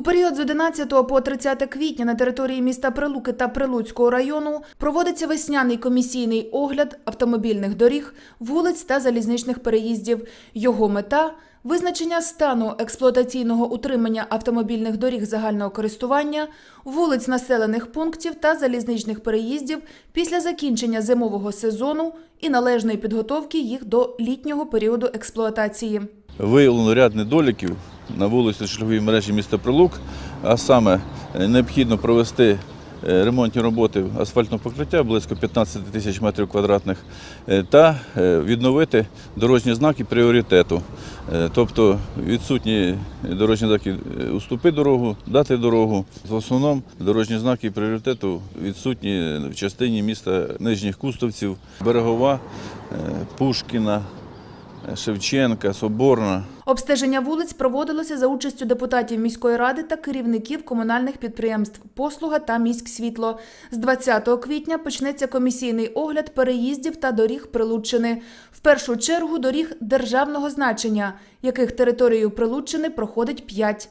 У період з 11 по 30 квітня на території міста Прилуки та Прилуцького району проводиться весняний комісійний огляд автомобільних доріг, вулиць та залізничних переїздів. Його мета визначення стану експлуатаційного утримання автомобільних доріг загального користування, вулиць населених пунктів та залізничних переїздів після закінчення зимового сезону і належної підготовки їх до літнього періоду експлуатації. Виявлено ряд недоліків на вулиці шляховій мережі міста Прилук, а саме е, необхідно провести е, ремонтні роботи асфальтного покриття близько 15 тисяч метрів квадратних е, та відновити дорожні знаки пріоритету. Тобто відсутні дорожні знаки уступи дорогу, дати дорогу. В основному дорожні знаки пріоритету відсутні в частині міста Нижніх Кустовців, Берегова, Пушкіна, Шевченка, Соборна. Обстеження вулиць проводилося за участю депутатів міської ради та керівників комунальних підприємств Послуга та міськсвітло. З 20 квітня почнеться комісійний огляд переїздів та доріг Прилуччини. В першу чергу доріг державного значення, яких територією Прилуччини проходить 5.